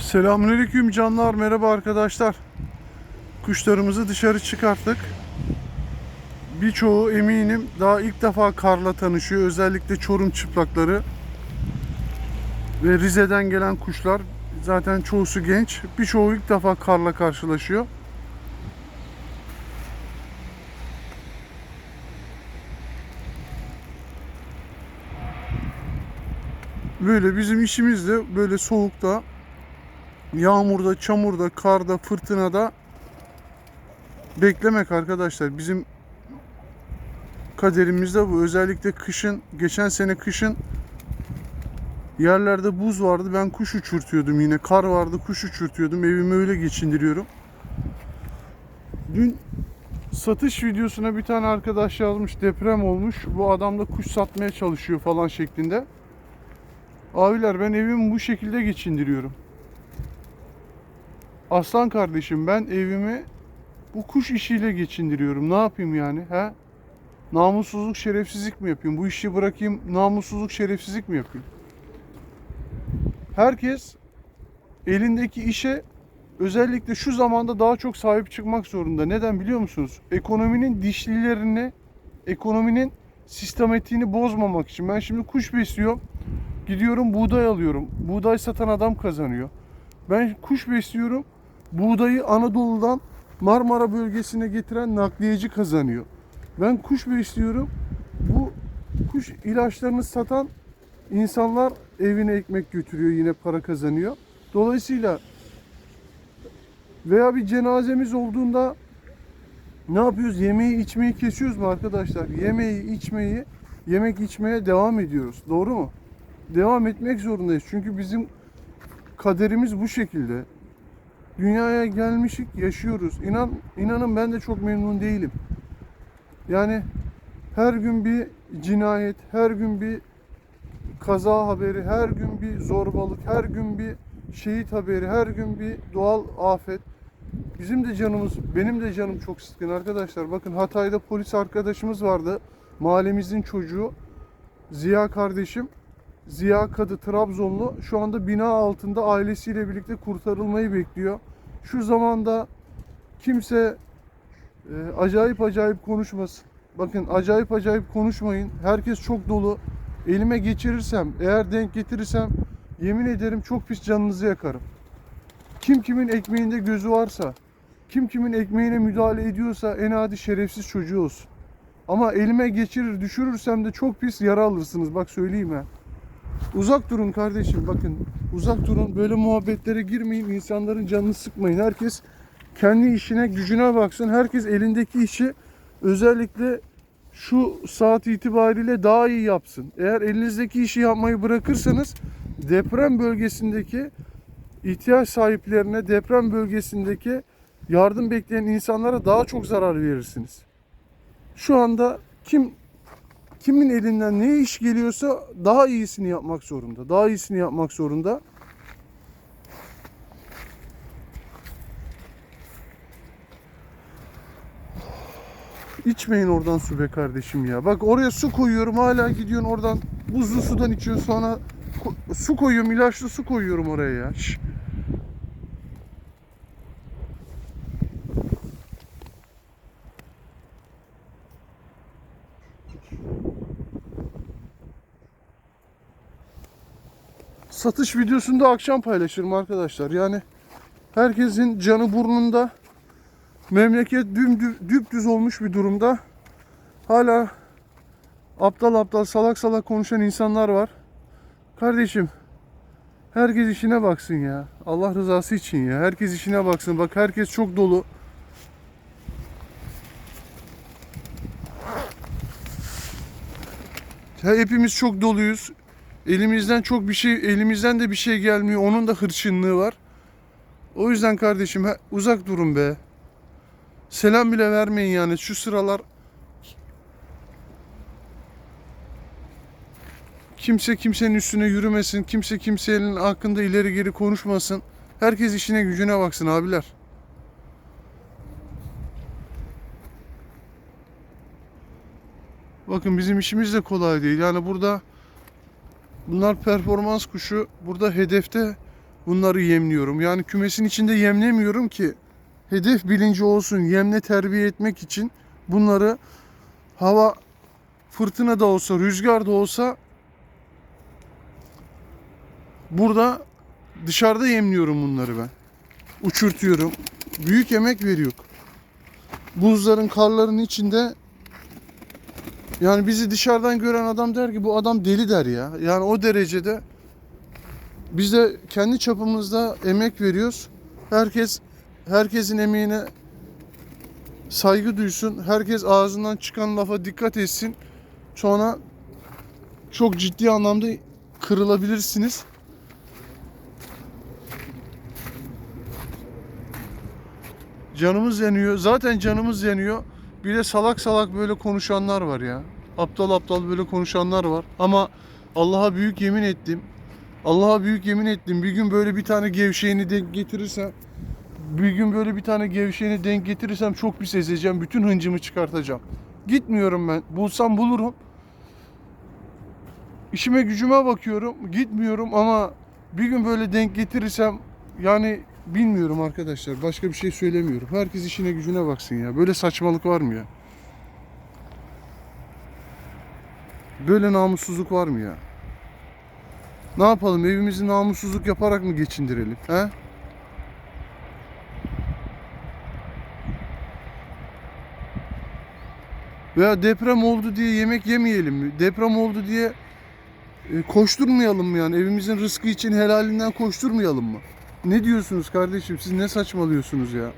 Selamünaleyküm canlar, merhaba arkadaşlar. Kuşlarımızı dışarı çıkarttık. Birçoğu eminim daha ilk defa karla tanışıyor. Özellikle Çorum çıplakları ve Rize'den gelen kuşlar. Zaten çoğusu genç. Birçoğu ilk defa karla karşılaşıyor. Böyle bizim işimiz de böyle soğukta yağmurda, çamurda, karda, fırtınada beklemek arkadaşlar. Bizim kaderimizde bu. Özellikle kışın, geçen sene kışın yerlerde buz vardı. Ben kuş uçurtuyordum yine. Kar vardı, kuş uçurtuyordum. Evimi öyle geçindiriyorum. Dün satış videosuna bir tane arkadaş yazmış. Deprem olmuş. Bu adam da kuş satmaya çalışıyor falan şeklinde. Abiler ben evimi bu şekilde geçindiriyorum. Aslan kardeşim ben evimi bu kuş işiyle geçindiriyorum. Ne yapayım yani? He? Namussuzluk, şerefsizlik mi yapayım? Bu işi bırakayım, namussuzluk, şerefsizlik mi yapayım? Herkes elindeki işe özellikle şu zamanda daha çok sahip çıkmak zorunda. Neden biliyor musunuz? Ekonominin dişlilerini, ekonominin sistematiğini bozmamak için. Ben şimdi kuş besliyorum. Gidiyorum buğday alıyorum. Buğday satan adam kazanıyor. Ben kuş besliyorum. Buğdayı Anadolu'dan Marmara bölgesine getiren nakliyeci kazanıyor. Ben kuş besliyorum. Bu kuş ilaçlarını satan insanlar evine ekmek götürüyor yine para kazanıyor. Dolayısıyla veya bir cenazemiz olduğunda ne yapıyoruz? Yemeği içmeyi kesiyoruz mu arkadaşlar? Yemeği içmeyi, yemek içmeye devam ediyoruz. Doğru mu? Devam etmek zorundayız. Çünkü bizim kaderimiz bu şekilde. Dünyaya gelmişik, yaşıyoruz. İnan, inanın ben de çok memnun değilim. Yani her gün bir cinayet, her gün bir kaza haberi, her gün bir zorbalık, her gün bir şehit haberi, her gün bir doğal afet. Bizim de canımız, benim de canım çok sıkkın arkadaşlar. Bakın Hatay'da polis arkadaşımız vardı. Mahallemizin çocuğu Ziya kardeşim. Ziya Kadı Trabzonlu şu anda bina altında ailesiyle birlikte kurtarılmayı bekliyor. Şu zamanda kimse e, acayip acayip konuşmasın. Bakın acayip acayip konuşmayın. Herkes çok dolu. Elime geçirirsem, eğer denk getirirsem yemin ederim çok pis canınızı yakarım. Kim kimin ekmeğinde gözü varsa, kim kimin ekmeğine müdahale ediyorsa en adi şerefsiz çocuğu olsun. Ama elime geçirir, düşürürsem de çok pis yara alırsınız. Bak söyleyeyim ha. Uzak durun kardeşim bakın. Uzak durun. Böyle muhabbetlere girmeyin. insanların canını sıkmayın. Herkes kendi işine, gücüne baksın. Herkes elindeki işi özellikle şu saat itibariyle daha iyi yapsın. Eğer elinizdeki işi yapmayı bırakırsanız deprem bölgesindeki ihtiyaç sahiplerine, deprem bölgesindeki yardım bekleyen insanlara daha çok zarar verirsiniz. Şu anda kim kimin elinden ne iş geliyorsa daha iyisini yapmak zorunda. Daha iyisini yapmak zorunda. İçmeyin oradan su be kardeşim ya. Bak oraya su koyuyorum hala gidiyorsun oradan buzlu sudan içiyorsun sonra su koyuyorum ilaçlı su koyuyorum oraya ya. Şş. Satış videosunu da akşam paylaşırım arkadaşlar. Yani herkesin canı burnunda. Memleket düpdüz olmuş bir durumda. Hala aptal aptal salak salak konuşan insanlar var. Kardeşim herkes işine baksın ya. Allah rızası için ya. Herkes işine baksın. Bak herkes çok dolu. Ya hepimiz çok doluyuz. Elimizden çok bir şey, elimizden de bir şey gelmiyor. Onun da hırçınlığı var. O yüzden kardeşim uzak durun be. Selam bile vermeyin yani şu sıralar. Kimse kimsenin üstüne yürümesin. Kimse kimsenin hakkında ileri geri konuşmasın. Herkes işine gücüne baksın abiler. Bakın bizim işimiz de kolay değil. Yani burada bunlar performans kuşu. Burada hedefte bunları yemliyorum. Yani kümesin içinde yemlemiyorum ki hedef bilinci olsun. Yemle terbiye etmek için bunları hava fırtına da olsa, rüzgar da olsa burada dışarıda yemliyorum bunları ben. Uçurtuyorum. Büyük emek veriyor. Buzların, karların içinde yani bizi dışarıdan gören adam der ki bu adam deli der ya. Yani o derecede biz de kendi çapımızda emek veriyoruz. Herkes herkesin emeğine saygı duysun. Herkes ağzından çıkan lafa dikkat etsin. Sonra çok ciddi anlamda kırılabilirsiniz. Canımız yanıyor. Zaten canımız yanıyor. Bir de salak salak böyle konuşanlar var ya. Aptal aptal böyle konuşanlar var. Ama Allah'a büyük yemin ettim. Allah'a büyük yemin ettim. Bir gün böyle bir tane gevşeğini denk getirirsem bir gün böyle bir tane gevşeğini denk getirirsem çok pis ezeceğim. Bütün hıncımı çıkartacağım. Gitmiyorum ben. Bulsam bulurum. İşime gücüme bakıyorum. Gitmiyorum ama bir gün böyle denk getirirsem yani bilmiyorum arkadaşlar. Başka bir şey söylemiyorum. Herkes işine gücüne baksın ya. Böyle saçmalık var mı ya? Böyle namussuzluk var mı ya? Ne yapalım? Evimizi namussuzluk yaparak mı geçindirelim? He? Veya deprem oldu diye yemek yemeyelim mi? Deprem oldu diye e, koşturmayalım mı yani? Evimizin rızkı için helalinden koşturmayalım mı? Ne diyorsunuz kardeşim? Siz ne saçmalıyorsunuz ya?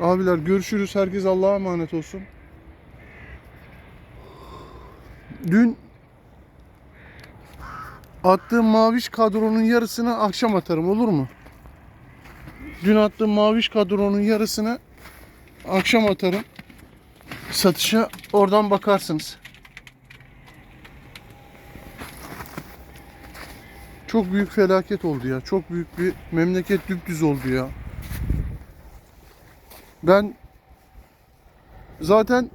Abiler görüşürüz. Herkes Allah'a emanet olsun. Dün attığım maviş kadronun yarısını akşam atarım olur mu? Dün attığım maviş kadronun yarısını akşam atarım. Satışa oradan bakarsınız. Çok büyük felaket oldu ya. Çok büyük bir memleket düpdüz oldu ya. Ben zaten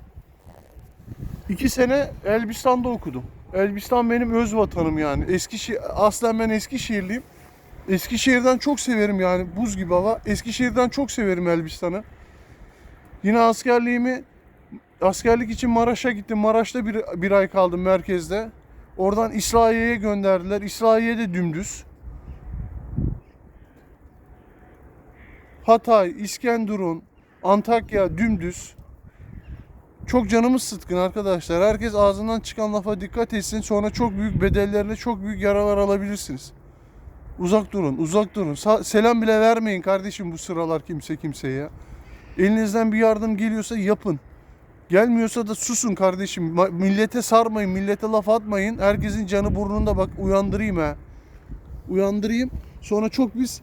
iki sene Elbistan'da okudum. Elbistan benim öz vatanım yani. Eskişehir, aslen ben Eskişehirliyim. Eskişehir'den çok severim yani buz gibi hava. Eskişehir'den çok severim Elbistan'ı. Yine askerliğimi askerlik için Maraş'a gittim. Maraş'ta bir, bir ay kaldım merkezde. Oradan İslahiye'ye gönderdiler. İslahiye'de dümdüz. Hatay, İskenderun, Antakya dümdüz. Çok canımız sıtkın arkadaşlar. Herkes ağzından çıkan lafa dikkat etsin. Sonra çok büyük bedellerine çok büyük yaralar alabilirsiniz. Uzak durun, uzak durun. Sa- selam bile vermeyin kardeşim bu sıralar kimse kimseye. Elinizden bir yardım geliyorsa yapın. Gelmiyorsa da susun kardeşim. Millete sarmayın, millete laf atmayın. Herkesin canı burnunda bak uyandırayım ha. Uyandırayım. Sonra çok biz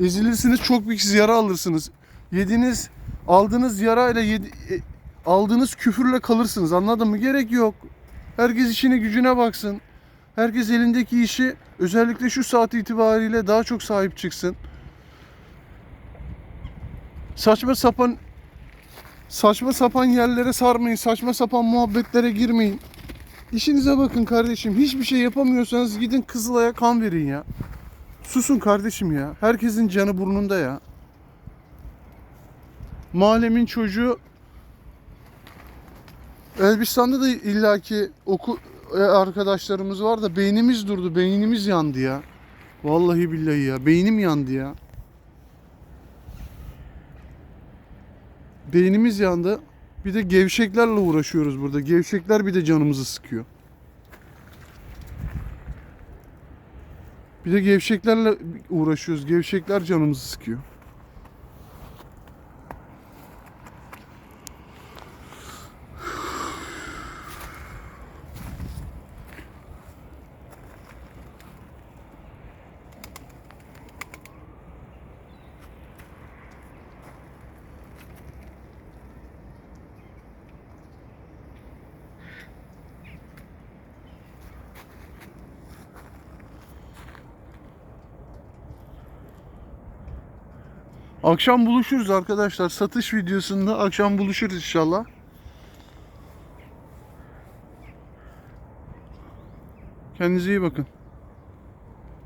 ezilirsiniz, çok büyük yara alırsınız. Yediğiniz, aldığınız yarayla yedi, e, aldığınız küfürle kalırsınız. Anladın mı? Gerek yok. Herkes işine gücüne baksın. Herkes elindeki işi özellikle şu saat itibariyle daha çok sahip çıksın. Saçma sapan saçma sapan yerlere sarmayın. Saçma sapan muhabbetlere girmeyin. İşinize bakın kardeşim. Hiçbir şey yapamıyorsanız gidin Kızılay'a kan verin ya. Susun kardeşim ya. Herkesin canı burnunda ya. Mahallemin çocuğu Elbistan'da da illaki oku e, arkadaşlarımız var da beynimiz durdu. Beynimiz yandı ya. Vallahi billahi ya. Beynim yandı ya. Beynimiz yandı. Bir de gevşeklerle uğraşıyoruz burada. Gevşekler bir de canımızı sıkıyor. Bir de gevşeklerle uğraşıyoruz. Gevşekler canımızı sıkıyor. Akşam buluşuruz arkadaşlar. Satış videosunda akşam buluşuruz inşallah. Kendinize iyi bakın.